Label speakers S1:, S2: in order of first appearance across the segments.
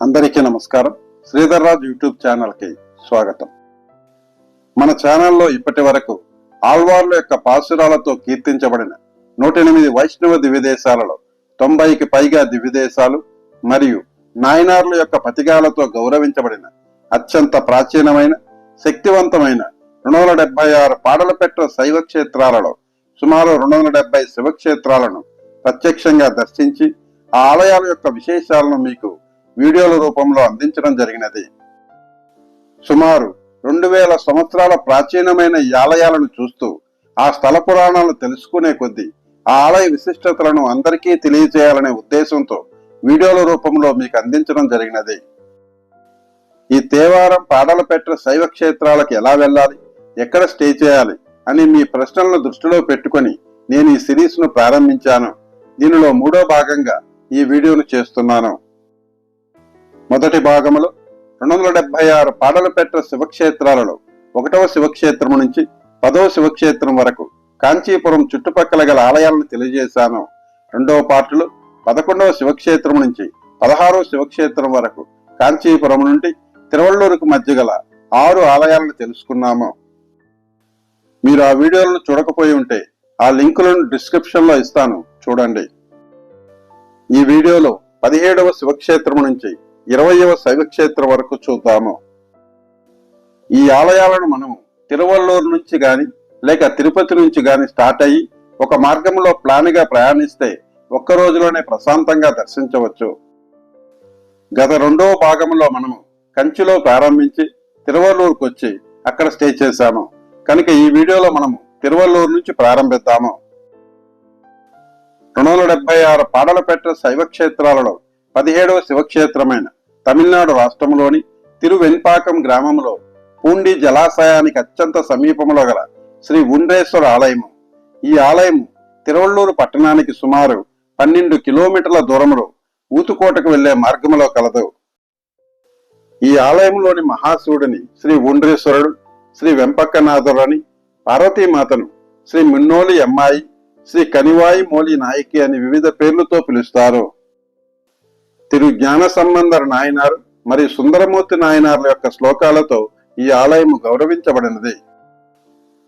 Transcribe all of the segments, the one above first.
S1: అందరికీ నమస్కారం. శ్రీధర్ రాజు యూట్యూబ్ ఛానల్కి స్వాగతం. మన ఛానల్లో ఇప్పటి వరకు ఆళ్వార్ల యొక్క పాసురాలతో కీర్తించబడిన నూట ఎనిమిది వైష్ణవ దివ్యదేశాలలో తొంభైకి పైగా దివ్యదేశాలు మరియు నాయనార్ల యొక్క పతిగాలతో గౌరవించబడిన అత్యంత ప్రాచీనమైన శక్తివంతమైన రెండు వందల డెబ్బై ఆరు పాడలపెట్ట శైవ క్షేత్రాలలో సుమారు రెండు వందల డెబ్బై శివక్షేత్రాలను ప్రత్యక్షంగా దర్శించి ఆ ఆలయాల యొక్క విశేషాలను మీకు వీడియోల రూపంలో అందించడం జరిగినది. సుమారు రెండు వేల సంవత్సరాల ప్రాచీనమైన ఈ ఆలయాలను చూస్తూ ఆ స్థల పురాణాలను తెలుసుకునే కొద్దీ ఆ ఆలయ విశిష్టతలను అందరికీ తెలియజేయాలనే ఉద్దేశంతో వీడియోల రూపంలో మీకు అందించడం జరిగినది. ఈ తేవారం పాడలపెట్ట శైవ క్షేత్రాలకు ఎలా వెళ్ళాలి? ఎక్కడ స్టే చేయాలి అని మీ ప్రశ్నలను దృష్టిలో పెట్టుకొని నేను ఈ సిరీస్ను ప్రారంభించాను. దీనిలో మూడో భాగంగా ఈ వీడియోను చేస్తున్నాను. మొదటి భాగంలో రెండు వందల డెబ్బై ఆరు పాడలపెట్ట శివక్షేత్రాలలో ఒకటవ శివక్షేత్రం నుంచి పదవ శివక్షేత్రం వరకు కాంచీపురం చుట్టుపక్కల గల ఆలయాలను తెలియజేశాను. రెండవ పాటలు పదకొండవ శివక్షేత్రం నుంచి పదహారవ శివక్షేత్రం వరకు కాంచీపురం నుండి తిరువళ్ళూరుకు మధ్య గల ఆరు ఆలయాలను తెలుసుకున్నాము. మీరు ఆ వీడియోలను చూడకపోయి ఉంటే ఆ లింకులను డిస్క్రిప్షన్లో ఇస్తాను. చూడండి. ఈ వీడియోలో పదిహేడవ శివక్షేత్రం నుంచి ఇరవయవ శైవక్షేత్రం వరకు చూద్దాము. ఈ ఆలయాలను మనం తిరువల్లూరు నుంచి గాని లేక తిరుపతి నుంచి గాని స్టార్ట్ అయ్యి ఒక మార్గంలో ప్లాన్గా ప్రయాణిస్తే ఒక్క రోజులోనే ప్రశాంతంగా దర్శించవచ్చు. గత రెండవ భాగంలో మనము కంచిలో ప్రారంభించి తిరువల్లూరుకు వచ్చి అక్కడ స్టే చేశాము. కనుక ఈ వీడియోలో మనము తిరువల్లూరు నుంచి ప్రారంభిద్దాము. రెండు వందల డెబ్బై ఆరు పాడలపెట్ట శైవ క్షేత్రాలలో పదిహేడవ శివక్షేత్రమైన తమిళనాడు రాష్ట్రంలోని తిరువెన్పాకం గ్రామంలో పూండి జలాశయానికి అత్యంత సమీపంలో గల శ్రీ ఉండ్రేశ్వర ఆలయము. ఈ ఆలయం తిరువళ్ళూరు పట్టణానికి సుమారు పన్నెండు కిలోమీటర్ల దూరంలో ఊతుకోటకు వెళ్ళే మార్గంలో కలదు. ఈ ఆలయంలోని మహాశివుడిని శ్రీ ఉండ్రేశ్వరుడు శ్రీ వెంపక్కనాథుడని పార్వతీమాతను శ్రీ మిన్నోలి అమ్మాయి శ్రీ కనివాయి మోలి నాయకి అని వివిధ పేర్లతో పిలుస్తారు. తిరు జ్ఞాన సంబంధర నాయనారు మరియు సుందరమూర్తి నాయనార్ల యొక్క శ్లోకాలతో ఈ ఆలయము గౌరవించబడినది.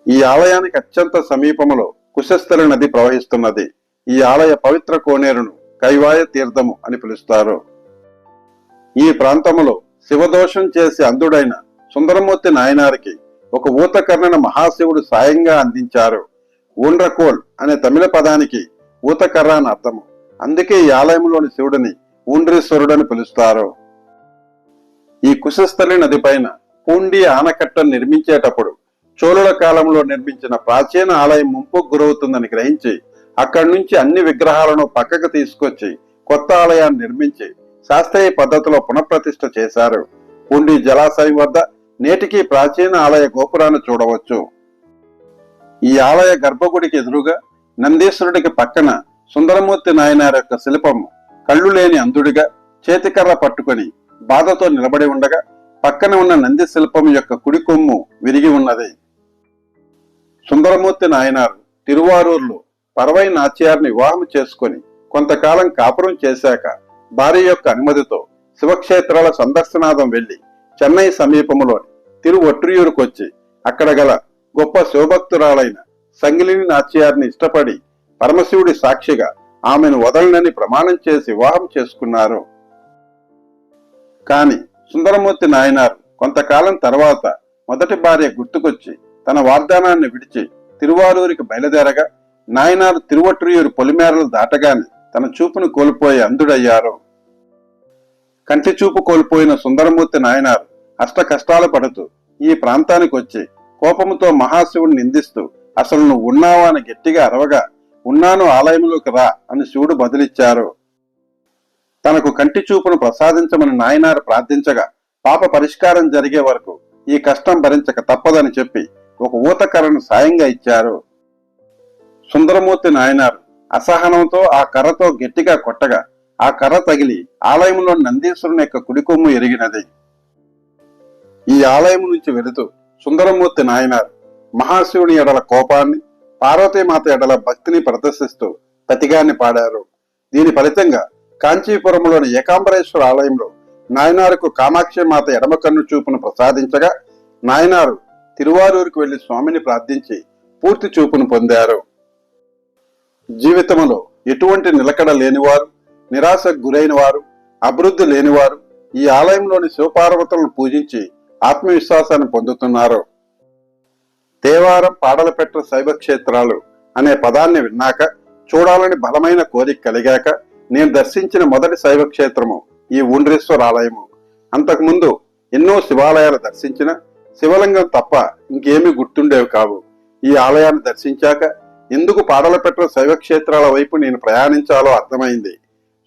S1: ఈ ఆలయానికి అత్యంత సమీపములో కుశస్థల నది ప్రవహిస్తున్నది. ఈ ఆలయ పవిత్ర కోనేరును కైవాయ తీర్థము అని పిలుస్తారు. ఈ ప్రాంతములో శివదోషం చేసి అంధుడైన సుందరమూర్తి నాయనారికి ఒక ఊతకర్ణను మహాశివుడు సాయంగా అందించారు. ఊండ్రకోల్ అనే తమిళ పదానికి ఊతకర్ర అని అర్థము. అందుకే ఈ ఆలయంలోని శివుడిని ఊండ్రేశ్వరుడని పిలుస్తారు. ఈ కుశస్థలి నది పైన పూండి ఆనకట్టను నిర్మించేటప్పుడు చోళుల కాలంలో నిర్మించిన ప్రాచీన ఆలయం ముంపుకు గురవుతుందని గ్రహించి అక్కడి నుంచి అన్ని విగ్రహాలను పక్కకు తీసుకొచ్చి కొత్త ఆలయాన్ని నిర్మించి శాస్త్రీయ పద్ధతిలో పునఃప్రతిష్ఠ చేశారు. పూండి జలాశయం వద్ద నేటికి ప్రాచీన ఆలయ గోపురాన్ని చూడవచ్చు. ఈ ఆలయ గర్భగుడికి ఎదురుగా నందీశ్వరుడికి పక్కన సుందరమూర్తి నాయనార్ యొక్క శిల్పం కళ్ళు లేని అంధుడిగా చేతికర్ర పట్టుకొని బాధతో నిలబడి ఉండగా పక్కన ఉన్న నంది శిల్పం యొక్క కుడి కొమ్ము విరిగి ఉన్నది. సుందరమూర్తి నాయనారు తిరువారూర్లో పరవై నాచ్యార్ని వివాహం చేసుకొని కొంతకాలం కాపురం చేశాక భార్య యొక్క అనుమతితో శివక్షేత్రాల సందర్శనాదం వెళ్ళి చెన్నై సమీపంలోని తిరువొట్రియూరుకు వచ్చి అక్కడ గల గొప్ప శివభక్తురాలైన సంగిలిని నాచ్యార్ని ఇష్టపడి పరమశివుడి సాక్షిగా ఆమెను వదలనని ప్రమాణం చేసి వివాహం చేసుకున్నారు. కాని సుందరమూర్తి నాయనారు కొంతకాలం తర్వాత మొదటి భార్య గుర్తుకొచ్చి తన వాగ్దానాన్ని విడిచి తిరువారూరికి బయలుదేరగా నాయనారు తిరువట్రియూరు పొలిమేరలు దాటగానే తన చూపును కోల్పోయి అంధుడయ్యారు. కంటి చూపు కోల్పోయిన సుందరమూర్తి నాయనారు అష్ట కష్టాలు పడుతూ ఈ ప్రాంతానికి వచ్చి కోపముతో మహాశివుడిని నిందిస్తూ అసలు నువ్వు ఉన్నావా? అని గట్టిగా అరవగా ఉన్నాను ఆలయంలోకి రా అని శివుడు బదులిచ్చారు. తనకు కంటి చూపును ప్రసాదించమని నాయనారు ప్రార్థించగా పాప పరిష్కారం జరిగే వరకు ఈ కష్టం భరించక తప్పదని చెప్పి ఒక ఊతకర్రను సాయంగా ఇచ్చారు. సుందరమూర్తి నాయనారు అసహనంతో ఆ కర్రతో గట్టిగా కొట్టగా ఆ కర్ర తగిలి ఆలయంలో నందీశ్వరుని యొక్క కుడికొమ్ము ఎరిగినది. ఈ ఆలయం నుంచి వెళుతూ సుందరమూర్తి నాయనారు మహాశివుని ఎడల కోపాన్ని పార్వతీమాత ఎడల భక్తిని ప్రదర్శిస్తూ ప్రతిగాన్ని పాడారు. దీని ఫలితంగా కాంచీపురంలోని ఏకాంబరేశ్వర ఆలయంలో నాయనారుకు కామాక్షి మాత ఎడమ కన్ను చూపును ప్రసాదించగా నాయనారు తిరువారూరుకు వెళ్ళి స్వామిని ప్రార్థించి పూర్తి చూపును పొందారు. జీవితంలో ఎటువంటి నిలకడ లేనివారు నిరాశకు గురైన వారు అభివృద్ధి లేనివారు ఈ ఆలయంలోని శివపార్వతులను పూజించి ఆత్మవిశ్వాసాన్ని పొందుతున్నారు. దేవారం పాడలపెట్ట శైవ క్షేత్రాలు అనే పదాన్ని విన్నాక చూడాలని బలమైన కోరిక కలిగాక నేను దర్శించిన మొదటి శైవ క్షేత్రము ఈ ఉండ్రేశ్వర ఆలయము. అంతకుముందు ఎన్నో శివాలయాలు దర్శించిన శివలింగం తప్ప ఇంకేమీ గుర్తుండేవి కావు. ఈ ఆలయాన్ని దర్శించాక ఎందుకు పాడలపెట్ట శైవ క్షేత్రాల వైపు నేను ప్రయాణించాలో అర్థమైంది.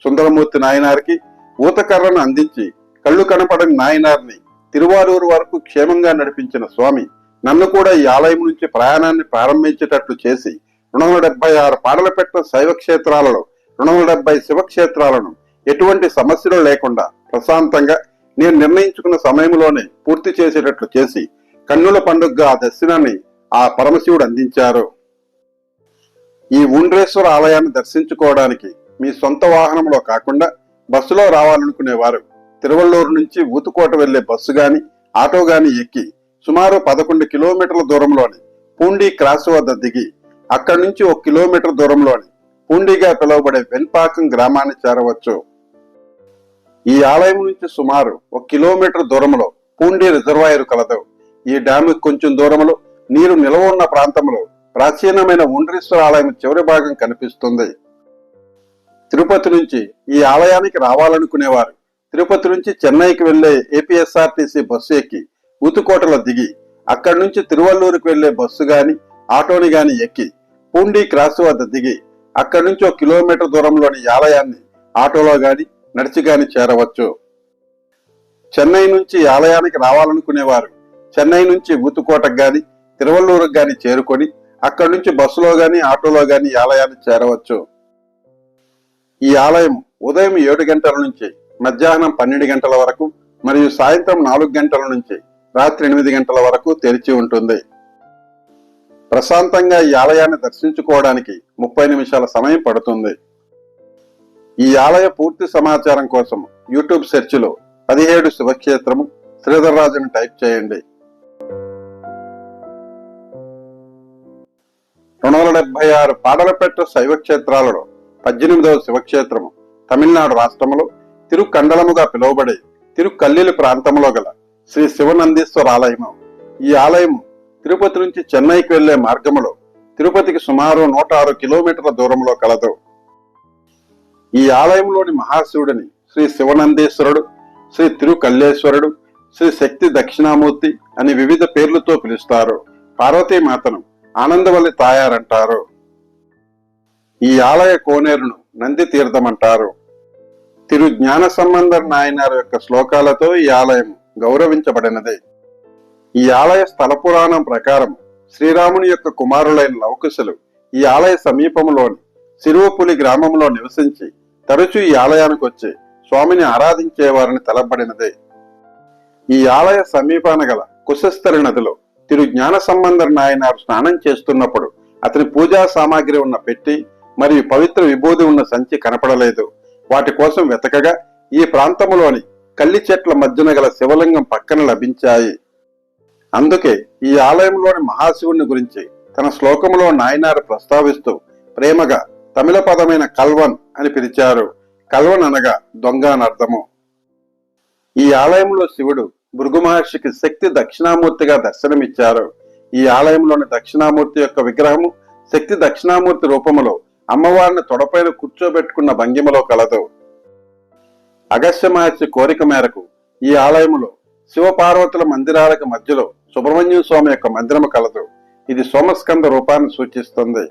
S1: సుందరమూర్తి నాయనారికి ఊతకర్రను అందించి కళ్ళు కనపడని నాయనారిని తిరువారూరు వరకు క్షేమంగా నడిపించిన స్వామి నన్ను కూడా ఈ ఆలయం నుంచి ప్రయాణాన్ని ప్రారంభించేటట్లు చేసి రెండు వందల డెబ్బై ఆరు పాడలపెట్ట శైవ క్షేత్రాలలో రెండు వందల డెబ్బై శివక్షేత్రాలను ఎటువంటి సమస్యలు లేకుండా ప్రశాంతంగా నేను నిర్ణయించుకున్న సమయంలోనే పూర్తి చేసేటట్లు చేసి కన్నుల పండుగగా ఆ దర్శనాన్ని ఆ పరమశివుడు అందించారు. ఈ ఉండ్రేశ్వర ఆలయాన్ని దర్శించుకోవడానికి మీ సొంత వాహనంలో కాకుండా బస్సులో రావాలనుకునేవారు తిరువల్లూరు నుంచి ఊతుకోట వెళ్ళే బస్సు గాని ఆటో గాని ఎక్కి సుమారు పదకొండు కిలోమీటర్ల దూరంలోని పూండి క్రాస్ వద్ద దిగి అక్కడి నుంచి ఒక కిలోమీటర్ దూరంలోని పూండిగా పిలువబడే వెన్పాకం గ్రామాన్ని చేరవచ్చు. ఈ ఆలయం నుంచి సుమారు ఒక కిలోమీటర్ దూరంలో పూండి రిజర్వాయర్ కలదు. ఈ డ్యాము కొంచెం దూరంలో నీరు నిలవ ఉన్న ప్రాంతంలో ప్రాచీనమైన ఉండ్రీశ్వర ఆలయం చివరి భాగం కనిపిస్తుంది. తిరుపతి నుంచి ఈ ఆలయానికి రావాలనుకునేవారు తిరుపతి నుంచి చెన్నైకి వెళ్ళే ఏపీఎస్ఆర్టీసీ బస్సు ఎక్కి ఊతుకోటలో దిగి అక్కడి నుంచి తిరువల్లూరుకు వెళ్ళే బస్సు గాని ఆటోని గాని ఎక్కి పూండి క్రాస్ వద్ద దిగి అక్కడి నుంచి ఒక కిలోమీటర్ దూరంలోని ఆలయాన్ని ఆటోలో గాని నడిచి గాని చేరవచ్చు. చెన్నై నుంచి ఆలయానికి రావాలనుకునేవారు చెన్నై నుంచి ఊతుకోటకు గాని తిరువల్లూరుకు గాని చేరుకొని అక్కడి నుంచి బస్సులో గాని ఆటోలో గాని ఆలయాన్ని చేరవచ్చు. ఈ ఆలయం ఉదయం ఏడు గంటల నుంచి మధ్యాహ్నం పన్నెండు గంటల వరకు మరియు సాయంత్రం నాలుగు గంటల నుంచి రాత్రి ఎనిమిది గంటల వరకు తెరిచి ఉంటుంది. ప్రశాంతంగా ఈ ఆలయాన్ని దర్శించుకోవడానికి ముప్పై నిమిషాల సమయం పడుతుంది. ఈ ఆలయ పూర్తి సమాచారం కోసం యూట్యూబ్ సెర్చ్లో పదిహేడు శివక్షేత్రము శ్రీధర్రాజును టైప్ చేయండి. రెండు వందల డెబ్బై ఆరు పాడలపెట్ట శైవ క్షేత్రాలలో పద్దెనిమిదవ శివక్షేత్రము తమిళనాడు రాష్ట్రంలో తిరుకండలముగా పిలువబడే తిరుకల్లిలి ప్రాంతంలో గల శ్రీ శివనందీశ్వర ఆలయము ఈ ఆలయము తిరుపతి నుంచి చెన్నైకి వెళ్ళే మార్గములో తిరుపతికి సుమారు నూట ఆరు కిలోమీటర్ల దూరంలో కలదు. ఈ ఆలయంలోని మహాశివుడిని శ్రీ శివనందీశ్వరుడు శ్రీ తిరుకల్లేశ్వరుడు శ్రీ శక్తి దక్షిణామూర్తి అని వివిధ పేర్లతో పిలుస్తారు. పార్వతీమాతను ఆనందవల్లి తాయారంటారు. ఈ ఆలయ కోనేరును నంది తీర్థమంటారు తిరు జ్ఞాన సంబంధర్ నాయనార్ యొక్క శ్లోకాలతో ఈ ఆలయం గౌరవించబడినది. ఈ ఆలయ స్థల పురాణం ప్రకారం శ్రీరాముని యొక్క కుమారులైన లవకుశులు ఈ ఆలయ సమీపంలోని సిరువపులి గ్రామంలో నివసించి తరచూ ఈ ఆలయానికి వచ్చి స్వామిని ఆరాధించేవారని తలబడినదే ఈ ఆలయ సమీపాన గల కుశస్థలి నదిలో తిరు జ్ఞాన సంబంధర్ నాయనారు స్నానం చేస్తున్నప్పుడు అతని పూజా సామాగ్రి ఉన్న పెట్టి మరియు పవిత్ర విభూది ఉన్న సంచి కనపడలేదు. వాటి కోసం వెతకగా ఈ ప్రాంతంలోని కల్లి చెట్ల మధ్యన గల శివలింగం పక్కన లభించాయి. అందుకే ఈ ఆలయంలోని మహాశివుని గురించి తన శ్లోకములో నాయనారు ప్రస్తావిస్తూ ప్రేమగా తమిళ పదమైన కల్వన్ అని పిలిచారు. కల్వన్ అనగా దొంగ అని అర్థము. ఈ ఆలయంలో శివుడు భృగు మహర్షికి శక్తి దక్షిణామూర్తిగా దర్శనమిచ్చారు. ఈ ఆలయంలోని దక్షిణామూర్తి యొక్క విగ్రహము శక్తి దక్షిణామూర్తి రూపములో అమ్మవారిని తొడపైన కూర్చోబెట్టుకున్న భంగిమలో కలదు. అగస్త్య మహర్షి కోరిక మేరకు ఈ ఆలయములో శివపార్వతుల మందిరాలకు మధ్యలో సుబ్రహ్మణ్యం స్వామి యొక్క మందిరము కలదు. ఇది సోమస్కంద రూపాన్ని సూచిస్తుంది.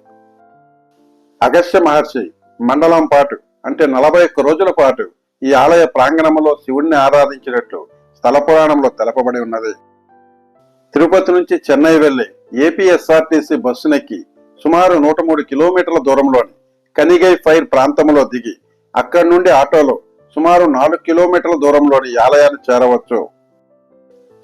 S1: అగస్త్య మహర్షి మండలం పాటు అంటే నలభై ఒక్క రోజుల పాటు ఈ ఆలయ ప్రాంగణంలో శివుణ్ణి ఆరాధించినట్లు స్థల పురాణంలో తెలపబడి ఉన్నది. తిరుపతి నుంచి చెన్నై వెళ్ళి ఏపీఎస్ఆర్టీసీ బస్సునెక్కి సుమారు నూట మూడు కిలోమీటర్ల దూరంలోని కనిగై ఫైర్ ప్రాంతంలో దిగి అక్కడి నుండి ఆటోలో సుమారు నాలుగు కిలోమీటర్ల దూరంలోని ఈ ఆలయాన్ని చేరవచ్చు.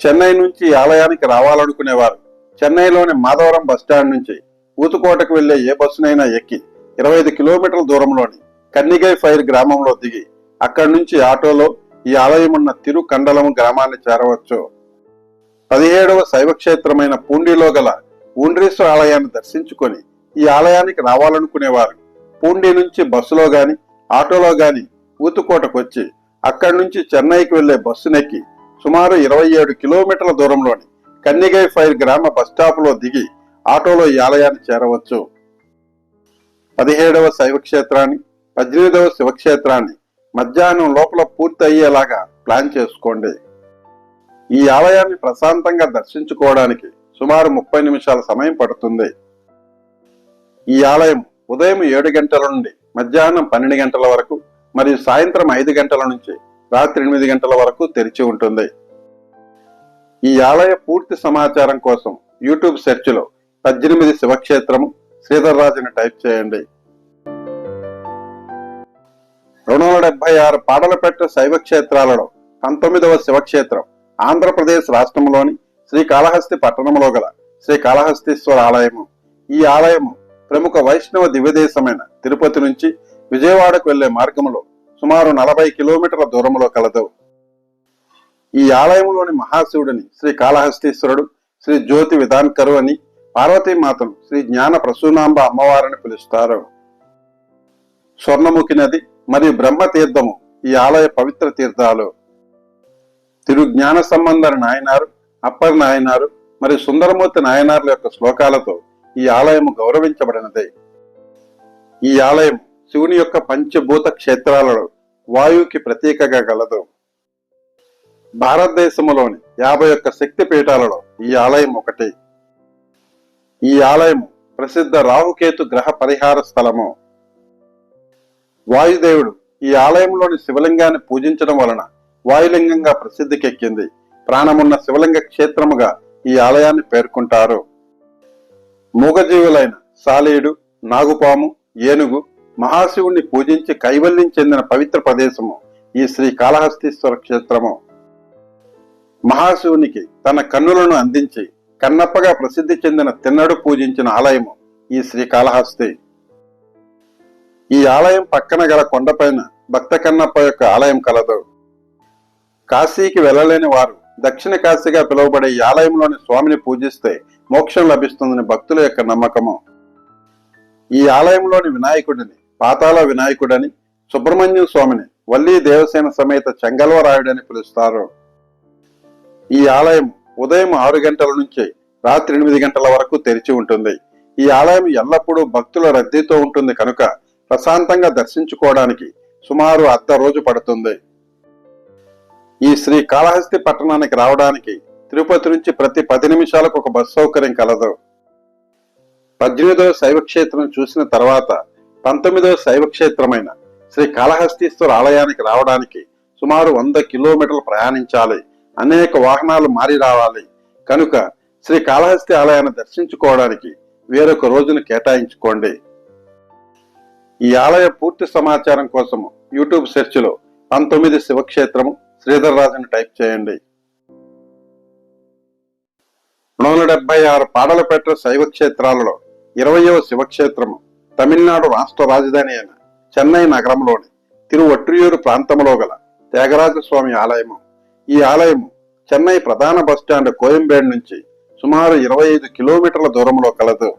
S1: చెన్నై నుంచి ఆలయానికి రావాలనుకునేవారు. చెన్నైలోని మాధవరం బస్టాండ్ నుంచి ఊతుకోటకు వెళ్ళే ఏ బస్సునైనా ఎక్కి ఇరవై ఐదు కిలోమీటర్ల దూరంలోని కన్నిగై ఫైర్ గ్రామంలో దిగి అక్కడి నుంచి ఆటోలో ఈ ఆలయం ఉన్న తిరుకండలం గ్రామాన్ని చేరవచ్చు. పదిహేడవ శైవక్షేత్రమైన పూండిలో గల ఊండ్రీశ్వర ఆలయాన్ని దర్శించుకొని ఈ ఆలయానికి రావాలనుకునేవారు. పూండి నుంచి బస్సులో గాని ఆటోలో గాని ఊతుకోటకు వచ్చి అక్కడి నుంచి చెన్నైకి వెళ్ళే బస్సునెక్కి సుమారు ఇరవై ఏడు కిలోమీటర్ల దూరంలోని కన్నిగై ఫైర్ గ్రామ బస్ దిగి ఆటోలో ఈ ఆలయాన్ని చేరవచ్చు. పదిహేడవ శైవక్షేత్రాన్ని పద్దెనిమిదవ శివక్షేత్రాన్ని మధ్యాహ్నం లోపల పూర్తి అయ్యేలాగా ప్లాన్ చేసుకోండి. ఈ ఆలయాన్ని ప్రశాంతంగా దర్శించుకోవడానికి సుమారు ముప్పై నిమిషాల సమయం పడుతుంది. ఈ ఆలయం ఉదయం ఏడు గంటల నుండి మధ్యాహ్నం పన్నెండు గంటల వరకు మరియు సాయంత్రం ఐదు గంటల నుంచి రాత్రి ఎనిమిది గంటల వరకు తెరిచి ఉంటుంది. ఈ ఆలయ పూర్తి సమాచారం కోసం యూట్యూబ్ సెర్చ్లో పద్దెనిమిది శివక్షేత్రము శ్రీధర్రాజుని టైప్ చేయండి. రెండు వందల డెబ్బై ఆరు పాటలపెట్ట శైవ క్షేత్రాలలో పంతొమ్మిదవ శివక్షేత్రం ఆంధ్రప్రదేశ్ రాష్ట్రంలోని శ్రీకాళహస్తి పట్టణంలో గల శ్రీ కాళహస్తీశ్వర ఆలయము. ఈ ఆలయము ప్రముఖ వైష్ణవ దివ్యదేశమైన తిరుపతి నుంచి విజయవాడకు వెళ్ళే మార్గంలో సుమారు నలభై కిలోమీటర్ల దూరంలో కలదు. ఈ ఆలయంలోని మహాశివుడిని శ్రీ కాళహస్తీశ్వరుడు శ్రీ జ్యోతి విధాన్కరు అని పార్వతీమాతను శ్రీ జ్ఞాన ప్రసూనాంబ అమ్మవారిని పిలుస్తారు. స్వర్ణముఖి నది మరియు బ్రహ్మ తీర్థము ఈ ఆలయ పవిత్ర తీర్థాలు. తిరు జ్ఞాన సంబంధర నాయనారు అప్పర్ నాయనారు మరియు సుందరమూర్తి నాయనార్ల యొక్క శ్లోకాలతో ఈ ఆలయము గౌరవించబడినదే. ఈ ఆలయం శివుని యొక్క పంచభూత క్షేత్రాలలో వాయువుకి ప్రతీకగా గలదు. భారతదేశంలోని యాభై ఒక్క శక్తి పీఠాలలో ఈ ఆలయం ఒకటి. ఈ ఆలయం ప్రసిద్ధ రాహుకేతు గ్రహ పరిహార స్థలము. వాయుదేవుడు ఈ ఆలయంలోని శివలింగాన్ని పూజించడం వలన వాయులింగంగా ప్రసిద్ధికెక్కింది. ప్రాణమున్న శివలింగ క్షేత్రముగా ఈ ఆలయాన్ని పేర్కొంటారు. మూగజీవులైన సాలీడు నాగుపాము ఏనుగు మహాశివుణ్ణి పూజించి కైవల్యం చెందిన పవిత్ర ప్రదేశము ఈ శ్రీ కాళహస్తీశ్వర క్షేత్రము. మహాశివునికి తన కన్నులను అందించి కన్నప్పగా ప్రసిద్ధి చెందిన తిన్నడు పూజించిన ఆలయము ఈ శ్రీ కాళహస్తి. ఈ ఆలయం పక్కన గల కొండపైన భక్త కన్నప్ప యొక్క ఆలయం కలదు. కాశీకి వెళ్ళలేని వారు దక్షిణ కాశీగా పిలువబడే ఈ ఆలయంలోని స్వామిని పూజిస్తే మోక్షం లభిస్తుందని భక్తుల యొక్క నమ్మకము. ఈ ఆలయంలోని వినాయకుడిని పాతాళ వినాయకుడని సుబ్రహ్మణ్యం స్వామిని వల్లీ దేవసేన సమేత చెంగల్వరాయుడని పిలుస్తారు. ఈ ఆలయం ఉదయం ఆరు గంటల నుంచి రాత్రి ఎనిమిది గంటల వరకు తెరిచి ఉంటుంది. ఈ ఆలయం ఎల్లప్పుడూ భక్తుల రద్దీతో ఉంటుంది కనుక ప్రశాంతంగా దర్శించుకోవడానికి సుమారు అర్ధ రోజు పడుతుంది. ఈ శ్రీ కాళహస్తి పట్టణానికి రావడానికి తిరుపతి నుంచి ప్రతి పది నిమిషాలకు ఒక బస్ సౌకర్యం కలదు. పద్దెనిమిదవ శైవక్షేత్రం చూసిన తర్వాత పంతొమ్మిదవ శైవక్షేత్రమైన శ్రీ కాళహస్తీశ్వర ఆలయానికి రావడానికి సుమారు వంద కిలోమీటర్లు ప్రయాణించాలి. అనేక వాహనాలు మారి రావాలి. కనుక శ్రీ కాళహస్తి ఆలయాన్ని దర్శించుకోవడానికి వేరొక రోజును కేటాయించుకోండి. ఈ ఆలయ పూర్తి సమాచారం కోసము యూట్యూబ్ సెర్చ్లో పంతొమ్మిది శివక్షేత్రము శ్రీధర్ రాజుని టైప్ చేయండి. రెండు వందల డెబ్బై ఆరు పాడలపేట శైవ క్షేత్రాలలో ఇరవయవ శివక్షేత్రము తమిళనాడు రాష్ట్ర రాజధాని అయిన చెన్నై నగరంలోని తిరువట్రియూరు ప్రాంతంలో గల త్యాగరాజస్వామి ఆలయము. ఈ ఆలయము చెన్నై ప్రధాన బస్టాండ్ కోయంబేడు నుంచి సుమారు ఇరవై ఐదు కిలోమీటర్ల దూరంలో కలదు.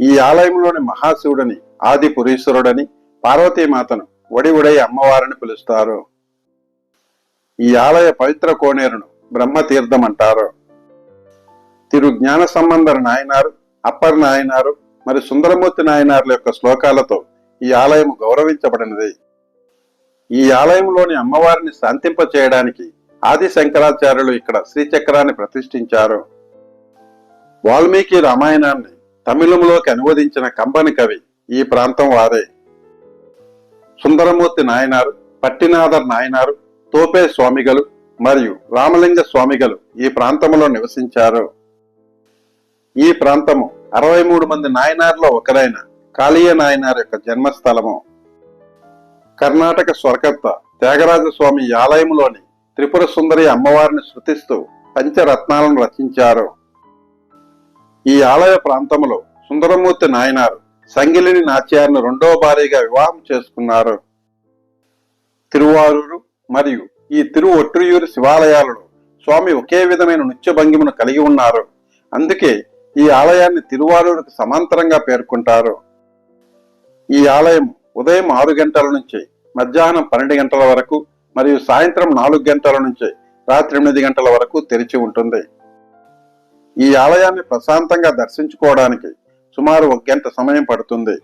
S1: ఈ ఆలయంలోని మహాశివుడని ఆది పురీశ్వరుడని పార్వతీమాతను వడి ఉడై అమ్మవారిని పిలుస్తారు. ఈ ఆలయ పవిత్ర కోనేరును బ్రహ్మతీర్థం అంటారు తిరు జ్ఞాన సంబంధర నాయనారు అప్పర్ నాయనారు మరి సుందరమూర్తి నాయనార్ల యొక్క శ్లోకాలతో ఈ ఆలయం గౌరవించబడినది. ఈ ఆలయంలోని అమ్మవారిని శాంతింప చేయడానికి ఆది శంకరాచార్యులు ఇక్కడ శ్రీచక్రాన్ని ప్రతిష్ఠించారు. వాల్మీకి రామాయణాన్ని తమిళంలోకి అనువదించిన కంబని కవి ఈ ప్రాంతం వారే. సుందరమూర్తి నాయనారు పట్టినాథర్ నాయనారు తోపే స్వామిగలు మరియు రామలింగ స్వామిగలు ఈ ప్రాంతంలో నివసించారు. ఈ ప్రాంతము అరవై మూడు మంది నాయనార్లో ఒకరైన కాళీయ నాయనార్ యొక్క జన్మస్థలము. కర్ణాటక స్వర్గత్వ త్యాగరాజ స్వామి ఈ ఆలయంలోని త్రిపుర సుందరి అమ్మవారిని శృతిస్తూ పంచరత్నాలను రచించారు. ఈ ఆలయ ప్రాంతంలో సుందరమూర్తి నాయనారు సంగిలిని నాచ్యార్ను రెండో భారీగా వివాహం చేసుకున్నారు. తిరువారూరు మరియు ఈ తిరువొట్రుయూరు శివాలయాలలో స్వామి ఒకే విధమైన నృత్య భంగిమను కలిగి ఉన్నారు. అందుకే ఈ ఆలయాన్ని తిరువారూరుకు సమాంతరంగా పేర్కొంటారు. ఈ ఆలయం ఉదయం ఆరు గంటల నుంచి మధ్యాహ్నం పన్నెండు గంటల వరకు మరియు సాయంత్రం నాలుగు గంటల నుంచి రాత్రి ఎనిమిది గంటల వరకు తెరిచి ఉంటుంది. ఈ ఆలయాన్ని ప్రశాంతంగా దర్శించుకోవడానికి సుమారు ఒక గంట సమయం పడుతుంది.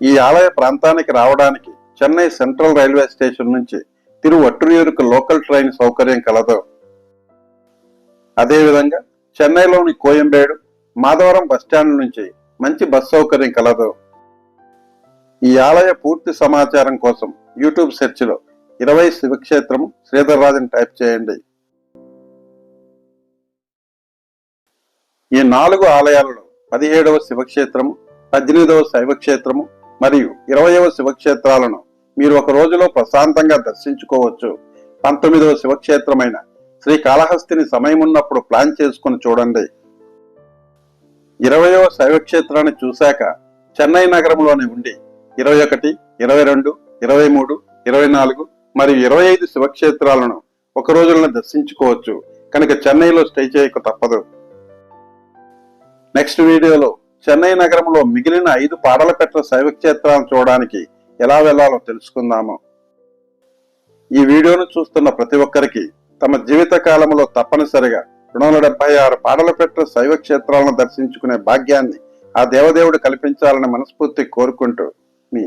S1: ఈ ఆలయ ప్రాంతానికి రావడానికి చెన్నై సెంట్రల్ రైల్వే స్టేషన్ నుంచి తిరువట్టూరుకు లోకల్ ట్రైన్ సౌకర్యం కలదు. అదేవిధంగా చెన్నైలోని కోయంబేడు మాధవరం బస్టాండ్ నుంచి మంచి బస్ సౌకర్యం కలదు. ఈ ఆలయ పూర్తి సమాచారం కోసం యూట్యూబ్ సెర్చ్లో ఇరవై శివక్షేత్రం శ్రీధర్ రాజన్ టైప్ చేయండి. ఈ నాలుగు ఆలయాలలో పదిహేడవ శివక్షేత్రము పద్దెనిమిదవ శైవక్షేత్రము మరియు ఇరవయవ శివక్షేత్రాలను మీరు ఒక రోజులో ప్రశాంతంగా దర్శించుకోవచ్చు. పంతొమ్మిదవ శివక్షేత్రమైన శ్రీ కాళహస్తిని సమయం ఉన్నప్పుడు ప్లాన్ చేసుకుని చూడండి. ఇరవయవ శైవక్షేత్రాన్ని చూశాక చెన్నై నగరంలోనే ఉండి ఇరవై ఒకటి ఇరవై రెండు ఇరవై మూడు ఇరవై నాలుగు మరియు ఇరవై ఐదు శివక్షేత్రాలను ఒక రోజులను దర్శించుకోవచ్చు. కనుక చెన్నైలో స్టే చేయక తప్పదు. నెక్స్ట్ వీడియోలో చెన్నై నగరంలో మిగిలిన ఐదు పాడలపెట్ల శైవక్షేత్రాలను చూడడానికి ఎలా వెళ్ళాలో తెలుసుకుందాము. ఈ వీడియోను చూస్తున్న ప్రతి ఒక్కరికి తమ జీవిత కాలంలో తప్పనిసరిగా రెండు వందల డెబ్బై ఆరు పాడలపెట్ల శైవ క్షేత్రాలను దర్శించుకునే భాగ్యాన్ని ఆ దేవదేవుడు కల్పించాలని మనస్ఫూర్తి కోరుకుంటూ మీ